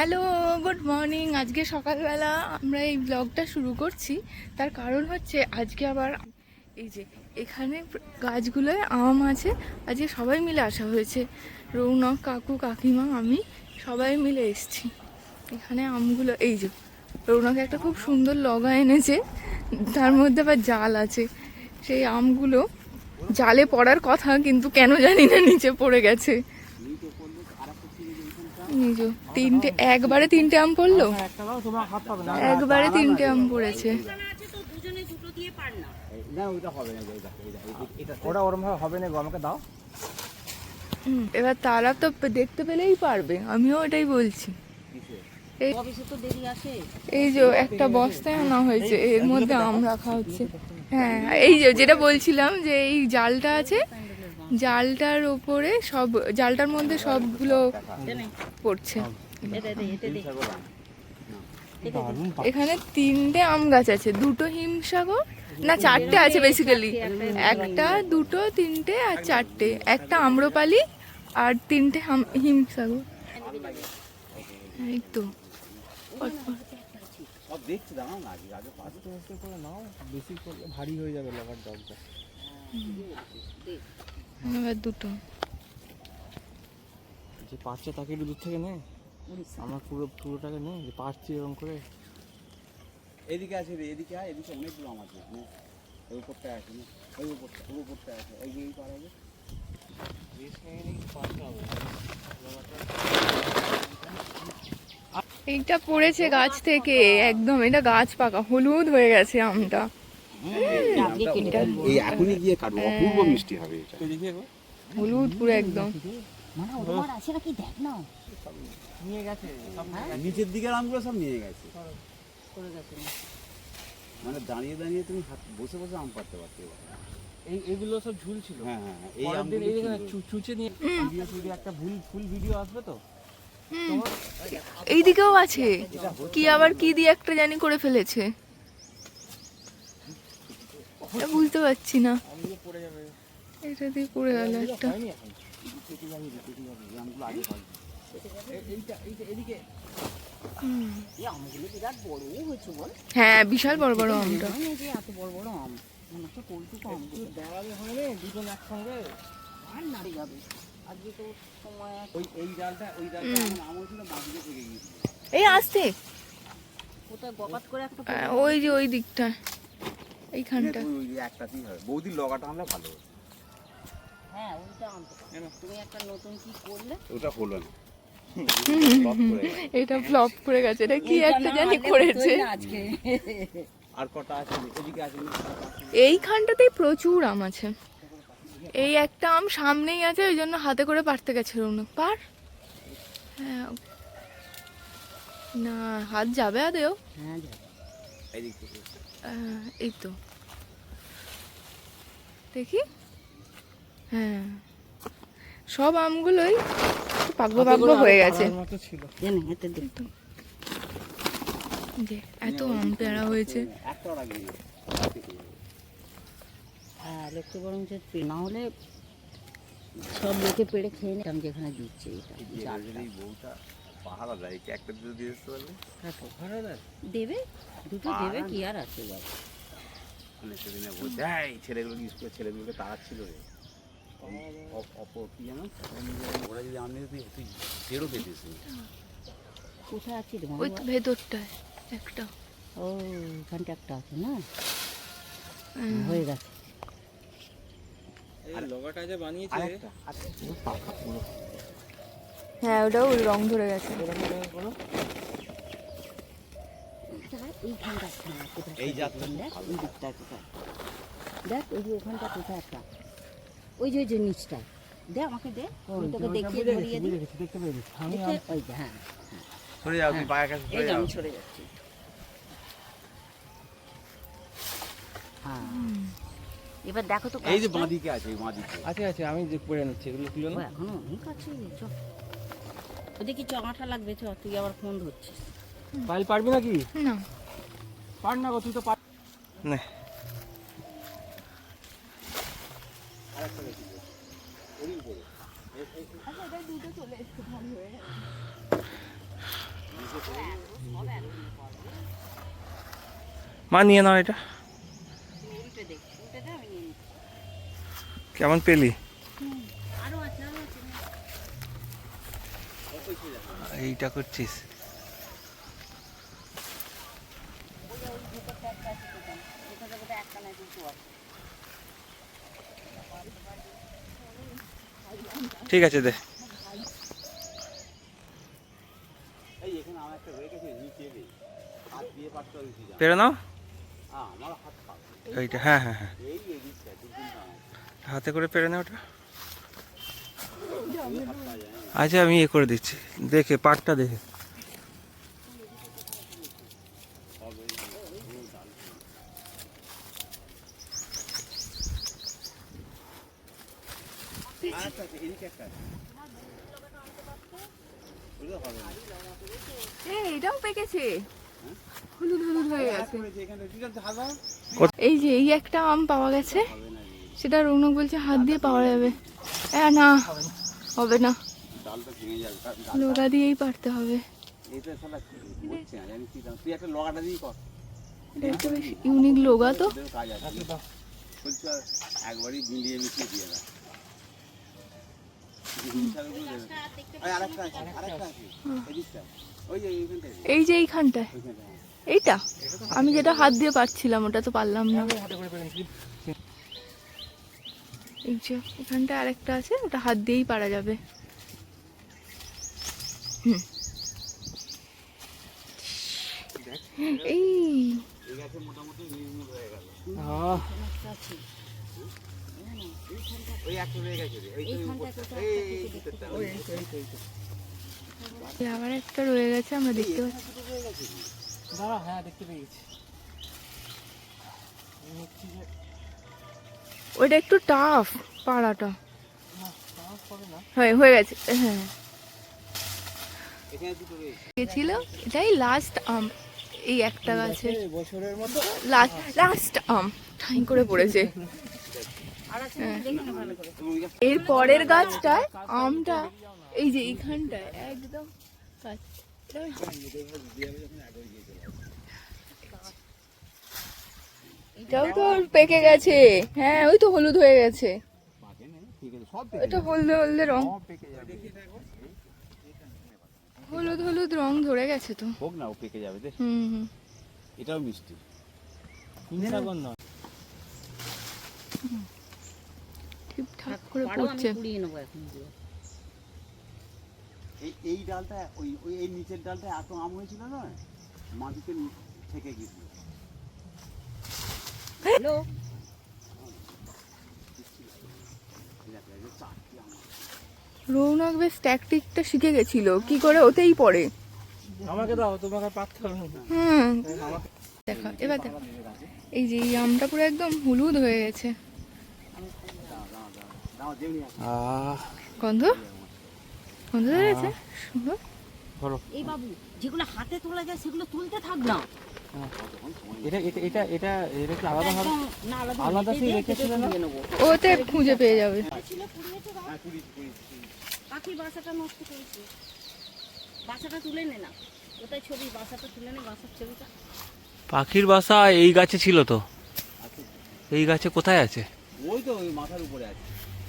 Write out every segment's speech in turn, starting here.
Hello good morning আজকে সকালবেলা আমরা এই ব্লগটা শুরু করছি। তার কারণ হচ্ছে আজকে আবার এই যে এখানে গাছগুলোয় আম আছে। আজকে সবাই মিলে আসা হয়েছে। রৌনক, কাকু, কাকিমা, আমি সবাই মিলে এসছি। এখানে আমগুলো, এই যে রৌনক একটা খুব সুন্দর লগা এনেছে। তার মধ্যে আবার জাল আছে। সেই আমগুলো জালে পড়ার কথা, কিন্তু কেন জানি না নিচে পড়ে গেছে। যে, তিনটে একবারে তিনটে আম পড়ল? একবারে তিনটে আম পড়েছে। এবার তারা তো দেখতে পেলেই পারবে আমিও এটাই বলছি। এই যে একটা বস্তায় আনা হয়েছে এর মধ্যে আম রাখা হচ্ছে। হ্যাঁ এই যে যেটা বলছিলাম যে এই জালটা আছে জালটার ওপরে সব, জালটার মধ্যে সবগুলো পড়ছে। এখানে তিনটে আম গাছ আছে, দুটো হিমসাগর না চারটে আছে বেসিক্যালি একটা, দুটো, তিনটে আর চারটে। একটা আম্রপালি আর তিনটে হাম- হিমসাগর। এই তো ভারী হয়ে যাবে এবার দুটো। যে পাঁচটা তাকে একটু দূর থেকে নে। আমার পুরো পুরোটাকে নে যে পাঁচটি এরকম করে। এদিকে আছে রে এদিকে আয় এদিকে অনেকগুলো আম আছে ওই উপরটা আছে না। ওই উপরটা ওই উপরটা আছে ওই যে এই পার হবে এইটা পড়েছে গাছ থেকে একদম। এটা গাছ পাকা হলুদ হয়ে গেছে আমটা। এই এখনই গিয়ে কাটবো অপূর্ব মিষ্টি হবে এটা। হলুদ পুরো একদম। মানে আছে নাকি দেখ না। নিয়ে গেছে নিচের দিকের আমগুলো সব নিয়ে গেছে। মানে দাঁড়িয়ে দাঁড়িয়ে তুমি হাত বসে বসে আম পাড়তে পারতে এই এগুলো সব ঝুল ছিল হ্যাঁ হ্যাঁ হ্যাঁ, এই আমগুলো চুচে নিয়ে ভিডিও ভিডিও একটা ভুল ফুল ভিডিও আসবে তো? এইদিকেও আছে। কি আবার কি দিয়ে একটা জানি করে ফেলেছে। বুঝতে পারছি না। আমগুলো পড়ে যাবে। এটা দিয়ে পড়ে গেল একটা। হ্যাঁ বিশাল বড় বড় আমটা যে এত বড় বড় আম হচ্ছে পোলট্রি আম। একটু দাঁড়ালে না দুজন একসঙ্গে আর নাড়ে যাবে। আজকে তো সময় ওই এই আসতে। ওই যে ওই দিকটা এইখানটা। তুমি একটাতেই হবে। বৌদির লগাটা আনলে ভালো হ্যাঁ ওইটা তুমি একটা নতুন কি করলে? ওটা হলো না। Flop করে গেছে। এটা ফ্লপ করে গেছে। এটা কি একটা জানি করেছে। হতোই না আজকে। আর কটা আছে এদিকে আছে। এইখানটাতেই প্রচুর আম আছে। এই একটা আম সামনেই আছে ওই জন্য হাতে করে পারতে গেছে রৌনক। পার। হ্যাঁ। না হাত যাবে আদেও। হ্যাঁ যাবে। এই তো। দেখি? হ্যাঁ। সব আমগুলোই পাগ্য পাগ্য হয়ে গেছে। এতে আম পেড়া হয়েছে। হ্যাঁ লোককে বরং না হলে সব লোকে পেড়ে খেয়ে নিতাম যেখানে দিচ্ছে এটা জালটা এই একটা দুটো দিয়ে আসতে পারলে দেবে? দুটো দেবে কি আর আছে বাবা মানে সেদিনে বলছে এই ছেলেগুলো স্কুলের ছেলেগুলোকে তাড়াচ্ছিল রে। অপ- অপর কি জানো? ওরা যদি আমি তুই তুই জেরো পেতিস। কোথায় আছে ওই তো ভেতরটায় একটা। ও এখানটা একটা আছে না? হয়ে গেছে। এই লোগোটা যে বানিয়েছে। পাকা পুরো হ্যাঁ ওটাও রং ধরে গেছে। এই দেখ, ওই যে ওখানটা কোথায় একটা? ওই যে ওই যে নিচটা। দে আমাকে দে আমি তোকে দেখিয়ে ধরিয়ে দিই। দেখতে পেয়েছি আমি ওই হ্যাঁ সরে যাও তুই পায়ের কাছে এই সরে যে যাও। আমি সরে যাচ্ছি। হ্যাঁ। এবার দেখো তো এই যে বাঁদিকে আছে বাঁদিকে। আছে আছে আমি যে পড়ে নিচ্ছি এগুলো তুলো না এখনও অনেক আছে ওদিকে চ আঠা লাগবে? চ তুই আবার ফোন ধরছিস। পাইল পারবি নাকি? না। পার না গো তুই তো পার না। মা নিয়ে নাও এটা। কেমন পেলি আরও আছে আরও আছে এইটা করছিস ওই যে ওই ভেতরটা একটা আছে দোকান ভেতরে বোধহয় একটা না দুটো আছে ঠিক আছে দে এই এখানে আমার একটা রয়ে গেছে নিচে রে পারতে হবে তুই পেরে নাও। হ্যাঁ এইটা হ্যাঁ হ্যাঁ হ্যাঁ। দু হাতে করে পেরে নাও ওটা। আচ্ছা আমি এ করে দিচ্ছি। দেখে, পাটটা দেখে। এটাও পেকেছে। এই যে, এই একটা আম পাওয়া গেছে। সেটা রৌনক বলছে হাত দিয়ে পাওয়া যাবে। না। হবে না। লোড়া দিয়েই পারতে হবে। এটা শালা হচ্ছে না জানি কি দাম। তুই একটা লগাটা দিয়ে কর। এটা একটা বেশ ইউনিক লোগা তো। একবারই মিলিয়ে মিশিয়ে দিয়ে দাও। এই যে এইখানটায়। এইটা? আমি যেটা হাত দিয়ে পারছিলাম ওটা তো পারলাম না। এই যে এখানটায় আরেকটা আছে ওটা হাত দিয়েই পারা যাবে। হুম। এই। আবার একটা রয়ে গেছে আমরা দেখতে পাচ্ছি। দাঁড়া হ্যাঁ দেখতে পেয়েছি ওইটা একটু টাফ পাড়াটা। হয়ে হয়ে গেছে হ্যাঁ। গেছিল এটাই লাস্ট আম এই একটা গাছে লাস্ট লাস্ট আম ঠাই করে পড়েছে। গাছ- এর পরের গাছটায় আমটা, এই যে এইখানটায় একদম এটাও তো পেকে গেছে। হ্যাঁ ওই তো হলুদ হয়ে গেছে। ওটা হলদে হলদে রং। হলুদ হলুদ রং ধরে গেছে তো। হোক না ও পেকে যাবে দেখ। হুম হুম। এটাও মিষ্টি। ঠিকঠাক করে পড়ছে পুড়িয়ে নেব এখন এই এই ডালটা ওই ওই এই নিচের ডালটা এত আম হয়েছিল না? মাটিতে নি- থেকে গেছিল হ্যালো। রৌনক বেশ ট্যাকটিকটা শিখে গেছিল। কি করে ওতেই পড়ে। আমাকে দাও তোমাকে না। হুম। দেখা এবার দেখো। এই যে এই আমটা পুরো একদম হলুদ হয়ে গেছে। গন্ধ? গন্ধ ধরেছে? সুন্দর ধরো। এই বাবু যেগুলো হাতে তোলা যায় সেগুলো তুলতে থাক না। এটা এটা এটা এটা এটা কি আলাদা হবে? আলাদা রেখেছিল না? ওতে খুঁজে পেয়ে যাবে। হ্যাঁ পাখির বাসাটা নষ্ট করেছে। বাসাটা তুলে নে না। ওটাই ছবি বাসাটা তুলে নে বাসার ছবিটা। পাখির বাসা এই গাছে ছিল তো। এই গাছে কোথায় আছে? ওই তো ওই মাথার উপরে আছে।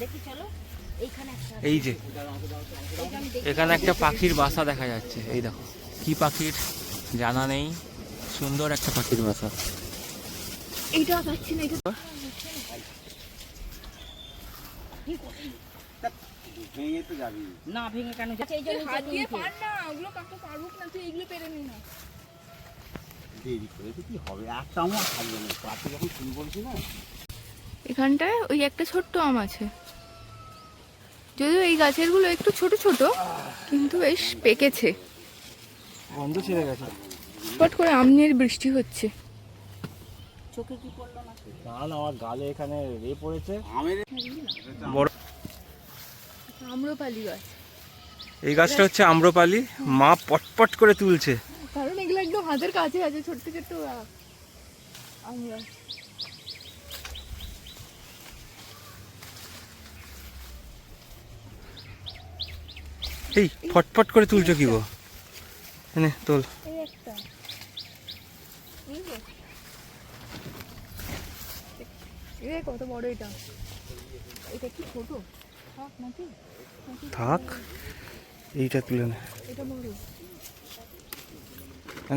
দেখি চলো। এই যে। এখানে একটা পাখির বাসা দেখা যাচ্ছে। এই দেখো। কি পাখির? জানা নেই। সুন্দর একটা পাখির বাসা। এইটা পাচ্ছি না এটা ভেঙে তো যাবি না ভেঙে কেন যাচ্ছে? এই জন্য হাত দিয়ে পার না ওগুলো কাকু পারুক না তুই এগুলো পেরে নি না। দেরি করে তো কি হবে? একটা আমার থাকবে না পাতে যখন শুরু করছি না। এখানটায় ওই একটা ছোট্ট আম আছে। যদিও এই গাছেরগুলো একটু ছোট ছোট কিন্তু বেশ পেকেছে। গন্ধ ছেড়ে গেছে। পট করে আম নিয়ে বৃষ্টি হচ্ছে। চোখে কি পড়ল না না না আমার গালে এখানে রে পড়েছে। আমের বড় আম্রপালি গাছ। এই গাছটা হচ্ছে আম্রপালি। মা পটপট করে তুলছে। কারণ এগুলো একদম হাতের কাছে আছে ছোট্ট ছোট্ট আম গাছ এই ফটফট করে তুলছো কি গো? তোল এই একটা নিবো? এ কত বড় এটা? এটা কি ছোট? থাক নাকি? থাক। এইটা তুলে নে। এটা বড়।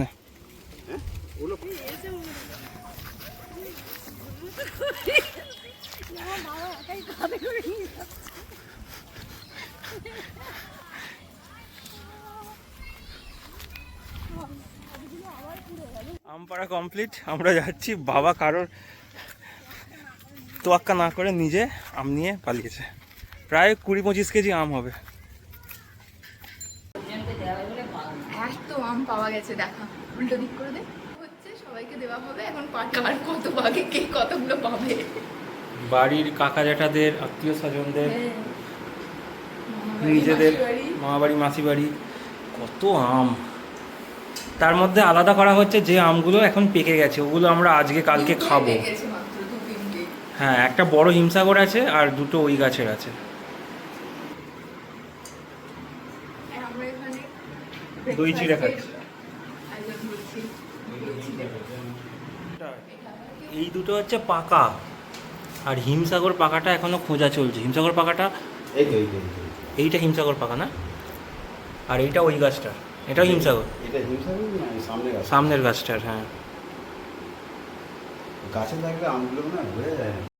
নে আম পাড়া কমপ্লিট আমরা যাচ্ছি বাবা কারোর তোয়াক্কা না করে নিজে আম নিয়ে পালিয়েছে। প্রায় কুড়ি পঁচিশ কেজি আম হবে। এত আম পাওয়া গেছে দেখা। উল্টো দিক করে দে। হচ্ছে সবাইকে দেওয়া হবে। এখন কার কত ভাগে কে কতগুলো পাবে? বাড়ির কাকা জ্যাঠাদের আত্মীয় স্বজনদের নিজেদের মামা বাড়ি মাসি বাড়ি কত আম। তার মধ্যে আলাদা করা হচ্ছে যে আমগুলো এখন পেকে গেছে ওগুলো আমরা আজকে কালকে খাব। হ্যাঁ একটা বড় হিমসাগর আছে আর দুটো ওই গাছের আছে। দই চিড়ে খাচ্ছি এই দুটো হচ্ছে পাকা। আর হিমসাগর পাকাটা এখনও খোঁজা চলছে। হিমসাগর পাকাটা। এইটা হিমসাগর পাকা না? আর এইটা ওই গাছটা এটাও হিমসাগর। হিমসাগর না এই সামনে গাছ সামনের গাছটার হ্যাঁ। গাছে থাকলে আমগুলো না হয়ে যায়।